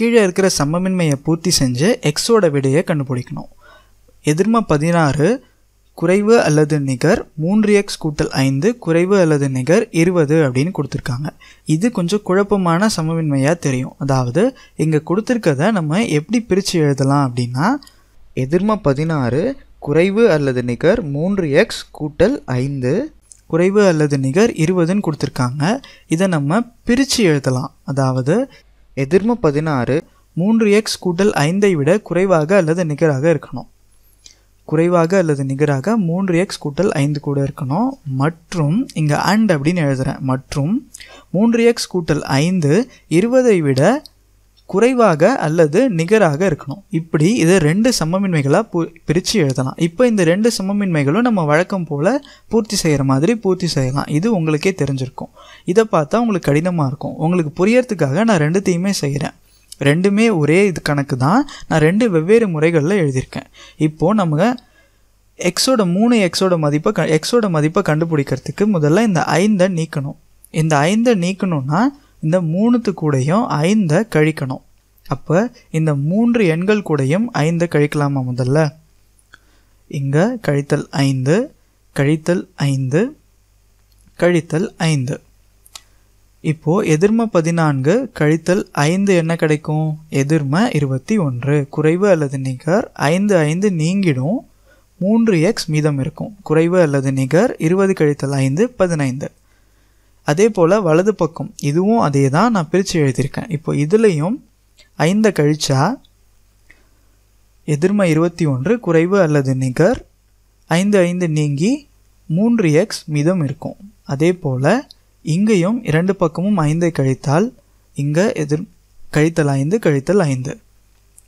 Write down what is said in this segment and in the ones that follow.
கீழே இருக்கிற சமமின்மையை பூர்த்தி செஞ்சு எக்ஸோட விடையை கண்டுபிடிக்கணும். எதிர்ம பதினாறு குறைவு அல்லது நிகர் மூன்று எக்ஸ் கூட்டல் ஐந்து குறைவு அல்லது நிகர் இருபது அப்படின்னு கொடுத்துருக்காங்க. இது கொஞ்சம் குழப்பமான சமமின்மையாக தெரியும். அதாவது இங்கே கொடுத்துருக்கத நம்ம எப்படி பிரித்து எழுதலாம் அப்படின்னா எதிர்ம பதினாறு குறைவு அல்லது நிகர் மூன்று எக்ஸ் கூட்டல் ஐந்து குறைவு அல்லது நிகர் இருபதுன்னு கொடுத்துருக்காங்க. இதை நம்ம பிரித்து எழுதலாம். அதாவது எதிர்ம பதினாறு மூன்று எக்ஸ் கூட்டல் ஐந்தை விட குறைவாக அல்லது நிகராக இருக்கணும். குறைவாக அல்லது நிகராக மூன்று எக்ஸ் கூட்டல் ஐந்து கூட இருக்கணும். மற்றும் இங்கே அண்ட் அப்படின்னு எழுதுகிறேன் மற்றும் மூன்று எக்ஸ் கூட்டல் ஐந்து இருபதை விட குறைவாக அல்லது நிகராக இருக்கணும். இப்படி இதை ரெண்டு சமமின்மைகளாக பிரித்து எழுதலாம். இப்போ இந்த ரெண்டு சமமின்மைகளும் நம்ம வழக்கம் போல் பூர்த்தி செய்கிற மாதிரி பூர்த்தி செய்யலாம். இது உங்களுக்கே தெரிஞ்சிருக்கும். இதை பார்த்தா உங்களுக்கு கடினமாக இருக்கும். உங்களுக்கு புரியறதுக்காக நான் ரெண்டுத்தையுமே செய்கிறேன் ரெண்டுமே ஒரே இது கணக்கு தான். நான் ரெண்டு வெவ்வேறு முறைகளில் எழுதியிருக்கேன். இப்போது நம்ம எக்ஸோட மூணு எக்ஸோட மதிப்பை க எக்ஸோட மதிப்பை கண்டுபிடிக்கிறதுக்கு முதல்ல இந்த ஐந்தை நீக்கணும். இந்த ஐந்தை நீக்கணும்னா இந்த மூணுத்து கூடையும் ஐந்தை கழிக்கணும். அப்போ இந்த மூன்று எண்கள் கூடையும் ஐந்தை கழிக்கலாமா முதல்ல? இங்கே கழித்தல் ஐந்து கழித்தல் ஐந்து கழித்தல் ஐந்து. இப்போது எதிர்ம பதினான்கு கழித்தல் ஐந்து என்ன கிடைக்கும்? எதிர்ம இருபத்தி ஒன்று. குறைவு அல்லது நிகர் ஐந்து ஐந்து நீங்கிடும். மூன்று எக்ஸ் மீதம் இருக்கும். குறைவு அல்லது நிகர் இருபது கழித்தல் ஐந்து பதினைந்து. அதே போல் வலது பக்கம் இதுவும் அதே தான் நான் பிரித்து எழுதியிருக்கேன். இப்போ இதுலேயும் ஐந்தை கழிச்சா எதிர்மை இருபத்தி ஒன்று குறைவு அல்லது நிகர் ஐந்து ஐந்து நீங்கி மூன்று எக்ஸ் மிதம் இருக்கும். அதே போல் இங்கேயும் இரண்டு பக்கமும் ஐந்தை கழித்தால் இங்கே எதிர் கழித்தல் ஐந்து கழித்தல் ஐந்து.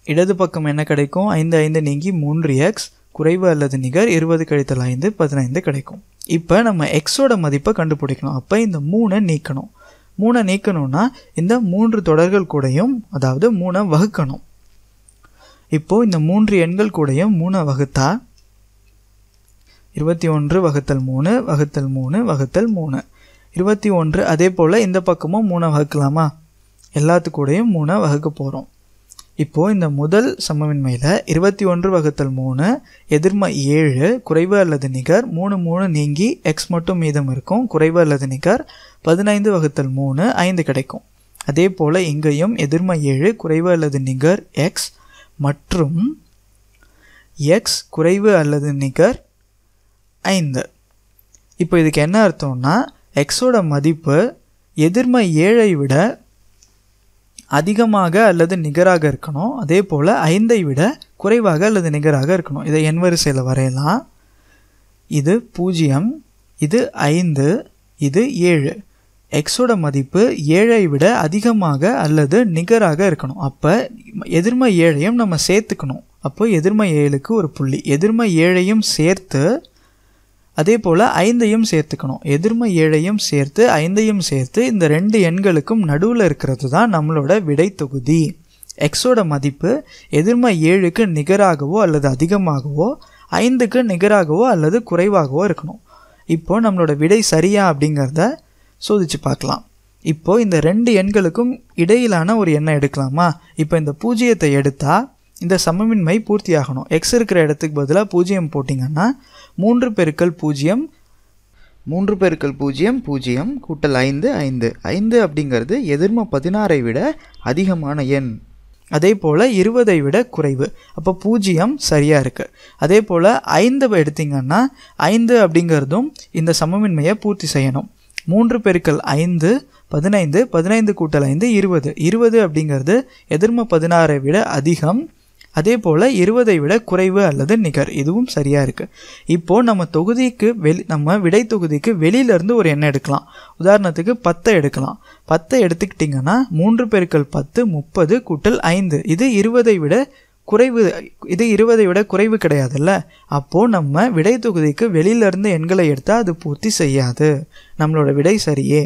இடது பக்கம் என்ன கிடைக்கும்? ஐந்து ஐந்து நீங்கி மூன்று எக்ஸ் குறைவு அல்லது நிகர் இருபது கழித்தல் ஐந்து பதினைந்து கிடைக்கும். இப்போ நம்ம எக்ஸோட மதிப்பை கண்டுபிடிக்கணும். அப்போ இந்த மூணை நீக்கணும். மூணை நீக்கணும்னா இந்த மூன்று தொடர்கள் கூடையும் அதாவது மூணை வகுக்கணும். இப்போது இந்த மூன்று எண்கள் கூடையும் மூணை வகுத்தா? இருபத்தி ஒன்று வகுத்தல் மூணு வகுத்தல் மூணு வகுத்தல் மூணு. இருபத்தி ஒன்று அதே போல் இந்த பக்கமும் மூணை வகுக்கலாமா? எல்லாத்துக்கூடயும் மூணை வகுக்க போகிறோம் இப்போது இந்த முதல் சமமின்மையில் இருபத்தி ஒன்று வகுத்தல் மூணு எதிர்ம ஏழு குறைவு அல்லது நிகர் மூணு மூணு நீங்கி எக்ஸ் மட்டும் மீதம் இருக்கும் குறைவு அல்லது நிகர் பதினைந்து வகுத்தல் மூணு ஐந்து கிடைக்கும். அதே போல் இங்கேயும் எதிர்ம ஏழு குறைவு அல்லது நிகர் எக்ஸ் மற்றும் எக்ஸ் குறைவு அல்லது நிகர் ஐந்து. இப்போ இதுக்கு என்ன அர்த்தம்னா எக்ஸோட மதிப்பு எதிர்ம ஏழை விட அதிகமாக அல்லது நிகராக இருக்கணும். அதே போல் ஐந்தை விட குறைவாக அல்லது நிகராக இருக்கணும். இதை என் வரிசையில் வரையலாம். இது பூஜ்ஜியம் இது ஐந்து இது ஏழு. எக்ஸோட மதிப்பு ஏழை விட அதிகமாக அல்லது நிகராக இருக்கணும். அப்போ எதிர்மை ஏழையும் நம்ம சேர்த்துக்கணும். அப்போ எதிர்ம ஏழுக்கு ஒரு புள்ளி. எதிர்மை ஏழையும் சேர்த்து அதே போல் ஐந்தையும் சேர்த்துக்கணும். எதிர்ம ஏழையும் சேர்த்து ஐந்தையும் சேர்த்து இந்த ரெண்டு எண்களுக்கும் நடுவில் இருக்கிறது தான் நம்மளோட விடை தொகுதி. எக்ஸோட மதிப்பு எதிர்ம ஏழுக்கு நிகராகவோ அல்லது அதிகமாகவோ ஐந்துக்கு நிகராகவோ அல்லது குறைவாகவோ இருக்கணும். இப்போ நம்மளோட விடை சரியா அப்படிங்கிறத சோதிச்சு பார்க்கலாம். இப்போ இந்த ரெண்டு எண்களுக்கும் இடையிலான ஒரு எண்ணை எடுக்கலாமா? இப்போ இந்த பூஜ்ஜியத்தை எடுத்தால் இந்த சமமின்மை பூர்த்தியாகணும். எக்ஸ் இருக்கிற இடத்துக்கு பதிலாக பூஜ்ஜியம் போட்டிங்கன்னா மூன்று பெருக்கல் பூஜ்ஜியம் மூன்று பெருக்கல் பூஜ்ஜியம் பூஜ்ஜியம் கூட்டல் ஐந்து ஐந்து. ஐந்து அப்படிங்கிறது எதிர்ம பதினாறை விட அதிகமான எண். அதே போல் இருபதை விட குறைவு. அப்போ பூஜ்ஜியம் சரியாக இருக்குது அதே போல் ஐந்து எடுத்திங்கன்னா ஐந்து அப்படிங்கிறதும் இந்த சமமின்மையை பூர்த்தி செய்யணும். மூன்று பெருக்கல் ஐந்து பதினைந்து பதினைந்து கூட்டல் ஐந்து இருபது. இருபது அப்படிங்கிறது எதிர்ம பதினாறை விட அதிகம் அதே போல் இருபதை விட குறைவு அல்லது நிகர். இதுவும் சரியாக இருக்குது இப்போது நம்ம தொகுதிக்கு வெளி நம்ம விடை தொகுதிக்கு வெளியிலேருந்து ஒரு எண்ணெய் எடுக்கலாம். உதாரணத்துக்கு பத்தை எடுக்கலாம். பத்தை எடுத்துக்கிட்டிங்கன்னா மூன்று பெருக்கள் பத்து முப்பது கூட்டல் ஐந்து. இது இருபதை விட குறைவு இது இருபதை விட குறைவு கிடையாதுல்ல. அப்போது நம்ம விடை தொகுதிக்கு வெளியிலேருந்து எண்களை எடுத்தால் அது பூர்த்தி செய்யாது. நம்மளோட விடை சரியே.